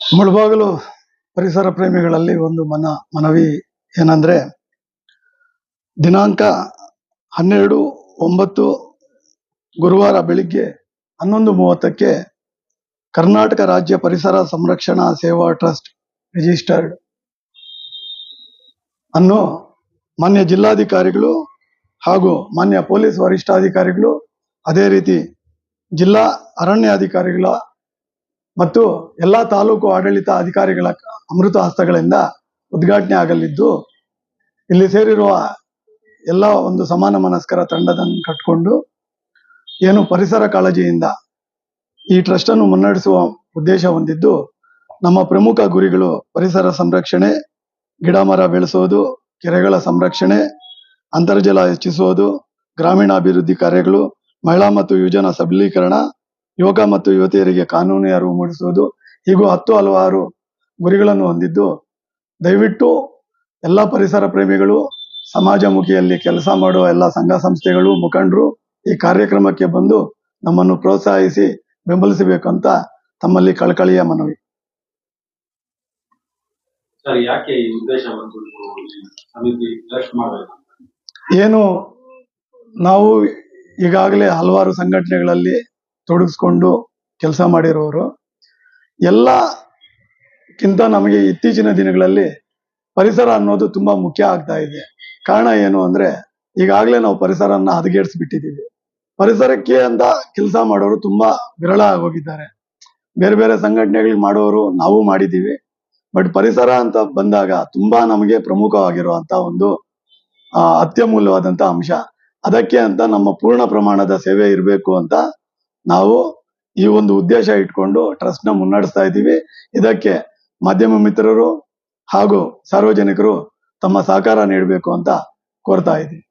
ಮುಳಬಾಗಿಲು ಪರಿಸರ ಪ್ರೇಮಿಗಳಲ್ಲಿ ಒಂದು ಮನ, ಮನವಿ ಏನಂದ್ರೆ, ದಿನಾಂಕ ಹನ್ನೆರಡು ಒಂಬತ್ತು ಗುರುವಾರ ಬೆಳಿಗ್ಗೆ ಹನ್ನೊಂದು ಮೂವತ್ತಕ್ಕೆ ಕರ್ನಾಟಕ ರಾಜ್ಯ ಪರಿಸರ ಸಂರಕ್ಷಣಾ ಸೇವಾ ಟ್ರಸ್ಟ್ ರಿಜಿಸ್ಟರ್ಡ್. ಅನ್ನು ಮಾನ್ಯ ಜಿಲ್ಲಾಧಿಕಾರಿಗಳು ಹಾಗೂ ಮಾನ್ಯ ಪೊಲೀಸ್ ವರಿಷ್ಠಾಧಿಕಾರಿಗಳು ಅದೇ ರೀತಿ ಜಿಲ್ಲಾ ಅರಣ್ಯಾಧಿಕಾರಿಗಳ ಮತ್ತು ಎಲ್ಲಾ ತಾಲೂಕು ಆಡಳಿತ ಅಧಿಕಾರಿಗಳ ಅಮೃತ ಹಸ್ತಗಳಿಂದ ಉದ್ಘಾಟನೆ ಆಗಲಿದ್ದು, ಇಲ್ಲಿ ಸೇರಿರುವ ಎಲ್ಲ ಒಂದು ಸಮಾನ ಮನಸ್ಕರ ತಂಡದನ್ನು ಕಟ್ಕೊಂಡು ಏನು ಪರಿಸರ ಕಾಳಜಿಯಿಂದ ಈ ಟ್ರಸ್ಟ್ ಅನ್ನು ಮುನ್ನಡೆಸುವ ಉದ್ದೇಶ ಹೊಂದಿದ್ದು, ನಮ್ಮ ಪ್ರಮುಖ ಗುರಿಗಳು ಪರಿಸರ ಸಂರಕ್ಷಣೆ, ಗಿಡ ಮರ ಬೆಳೆಸೋದು ಕೆರೆಗಳ ಸಂರಕ್ಷಣೆ, ಅಂತರ್ಜಲ ಹೆಚ್ಚಿಸುವುದು, ಗ್ರಾಮೀಣಾಭಿವೃದ್ಧಿ ಕಾರ್ಯಗಳು, ಮಹಿಳಾ ಮತ್ತು ಯುವಜನ ಸಬಲೀಕರಣ ಯುವಕ ಮತ್ತು ಯುವತಿಯರಿಗೆ ಕಾನೂನು ಅರಿವು ಮೂಡಿಸುವುದು? ಹೀಗೂ ಹತ್ತು ಹಲವಾರು ಗುರಿಗಳನ್ನು ಹೊಂದಿದ್ದು ದಯವಿಟ್ಟು ಎಲ್ಲ ಪರಿಸರ ಪ್ರೇಮಿಗಳು ಸಮಾಜಮುಖಿಯಲ್ಲಿ ಕೆಲಸ ಮಾಡುವ ಎಲ್ಲ ಸಂಘ ಸಂಸ್ಥೆಗಳು ಮುಖಂಡರು ಈ ಕಾರ್ಯಕ್ರಮಕ್ಕೆ ಬಂದು ನಮ್ಮನ್ನು ಪ್ರೋತ್ಸಾಹಿಸಿ ಬೆಂಬಲಿಸಬೇಕು ಅಂತ ತಮ್ಮಲ್ಲಿ ಕಳಕಳಿಯ ಮನವಿ. ಏನು ನಾವು ಈಗಾಗಲೇ ಹಲವಾರು ಸಂಘಟನೆಗಳಲ್ಲಿ ತೊಡಗಿಸ್ಕೊಂಡು ಕೆಲಸ ಮಾಡಿರೋರು. ಎಲ್ಲಕ್ಕಿಂತ ನಮಗೆ ಇತ್ತೀಚಿನ ದಿನಗಳಲ್ಲಿ ಪರಿಸರ ಅನ್ನೋದು ತುಂಬಾ ಮುಖ್ಯ ಆಗ್ತಾ ಇದೆ. ಕಾರಣ ಏನು ಅಂದ್ರೆ, ಈಗಾಗಲೇ ನಾವು ಪರಿಸರನ ಹದಗೆಡಿಸ್ಬಿಟ್ಟಿದ್ದೀವಿ. ಪರಿಸರಕ್ಕೆ ಅಂತ ಕೆಲಸ ಮಾಡೋರು ತುಂಬಾ ವಿರಳ ಆಗೋಗಿದ್ದಾರೆ. ಬೇರೆ ಬೇರೆ ಸಂಘಟನೆಗಳಿಗೆ ಮಾಡೋರು ನಾವು ಮಾಡಿದ್ದೀವಿ. ಬಟ್ ಪರಿಸರ ಅಂತ ಬಂದಾಗ ತುಂಬಾ ನಮಗೆ ಪ್ರಮುಖವಾಗಿರುವಂತ ಒಂದು ಅತ್ಯಮೂಲ್ಯವಾದಂತ ಅಂಶ. ಅದಕ್ಕೆ ಅಂತ ನಮ್ಮ ಪೂರ್ಣ ಪ್ರಮಾಣದ ಸೇವೆ ಇರಬೇಕು ಅಂತ ನಾವು ಈ ಒಂದು ಉದ್ದೇಶ ಇಟ್ಕೊಂಡು ಟ್ರಸ್ಟ್ನ ಮುನ್ನಡೆಸ್ತಾ ಇದ್ದೀವಿ. ಇದಕ್ಕೆ ಮಾಧ್ಯಮ ಮಿತ್ರರು ಹಾಗೂ ಸಾರ್ವಜನಿಕರು ತಮ್ಮ ಸಹಕಾರ ನೀಡಬೇಕು ಅಂತ ಕೋರ್ತಾ ಇದ್ದೀವಿ.